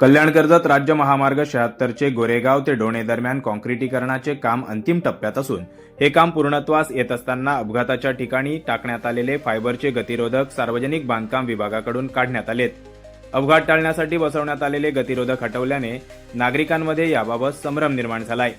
कल्याण कर्जत राज्य महामार्ग शहात्तरचे गोरेगाव ते डोणे दरम्यान कॉन्क्रिटीकरणाचे काम अंतिम टप्प्यात असून हे काम पूर्णत्वास येत असताना अपघाताच्या ठिकाणी टाकण्यात आलेले फायबरचे गतिरोधक सार्वजनिक बांधकाम विभागाकडून काढण्यात आलेत. अपघात टाळण्यासाठी बसवण्यात आलेले गतिरोधक हटवल्याने नागरिकांमध्ये याबाबत संभ्रम निर्माण झालाय.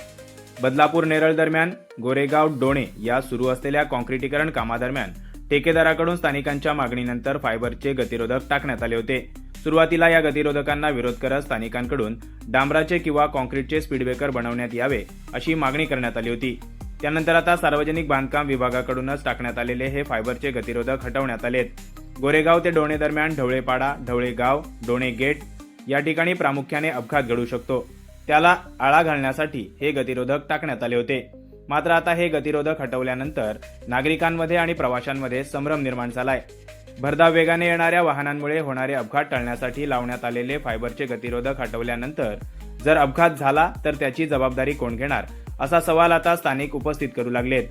बदलापूर नेरळ दरम्यान गोरेगाव डोणे या सुरू असलेल्या कॉन्क्रिटीकरण कामादरम्यान ठेकेदाराकडून स्थानिकांच्या मागणीनंतर फायबरचे गतिरोधक टाकण्यात आले होते. सुरुवातीला या गतिरोधकांना विरोध करत स्थानिकांकडून डांबराचे किंवा कॉन्क्रीटचे स्पीडब्रेकर बनवण्यात यावे अशी मागणी करण्यात आली होती. त्यानंतर आता सार्वजनिक बांधकाम विभागाकडूनच टाकण्यात आलेले हे फायबरचे गतिरोधक हटवण्यात आलेत. गोरेगाव ते डोणे दरम्यान ढवळेपाडा ढवळेगाव डोणे गेट या ठिकाणी प्रामुख्याने अपघात घडू शकतो. त्याला आळा घालण्यासाठी हे गतिरोधक टाकण्यात आले होते. मात्र आता हे गतिरोधक हटवल्यानंतर नागरिकांमध्ये आणि प्रवाशांमध्ये संभ्रम निर्माण झालाय. भरधाव वेगाने येणाऱ्या वाहनांमुळे होणारे अपघात टाळण्यासाठी लावण्यात आलेले फायबरचे गतिरोधक हटवल्यानंतर जर अपघात झाला तर त्याची जबाबदारी कोण घेणार? असा सवाल आता स्थानिक उपस्थित करू लागलेत.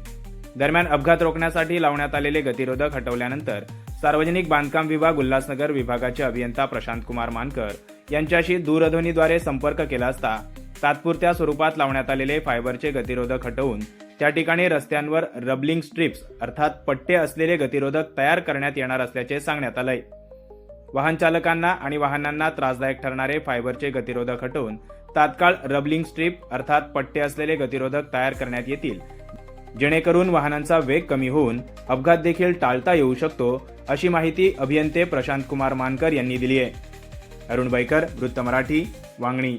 दरम्यान अपघात रोखण्यासाठी लावण्यात आलेले गतिरोधक हटवल्यानंतर सार्वजनिक बांधकाम विभाग उल्हासनगर विभागाचे अभियंता प्रशांत कुमार मानकर यांच्याशी दूरध्वनीद्वारे संपर्क केला असता तात्पुरत्या स्वरूपात लावण्यात आलेले फायबरचे गतिरोधक हटवून त्या ठिकाणी रस्त्यांवर रबलिंग स्ट्रिप्स अर्थात पट्टे असलेले गतिरोधक तयार करण्यात येणार असल्याचे सांगण्यात आलंय. वाहन चालकांना आणि वाहनांना त्रासदायक ठरणारे फायबरचे गतिरोधक हटवून तात्काळ रबलिंग स्ट्रीप अर्थात पट्टे असलेले गतिरोधक तयार करण्यात येतील जेणेकरून वाहनांचा वेग कमी होऊन अपघात देखील टाळता येऊ शकतो अशी माहिती अभियंते प्रशांत कुमार मानकर यांनी दिली आहे अरुण बैकर वृत्त मराठी वांगणी.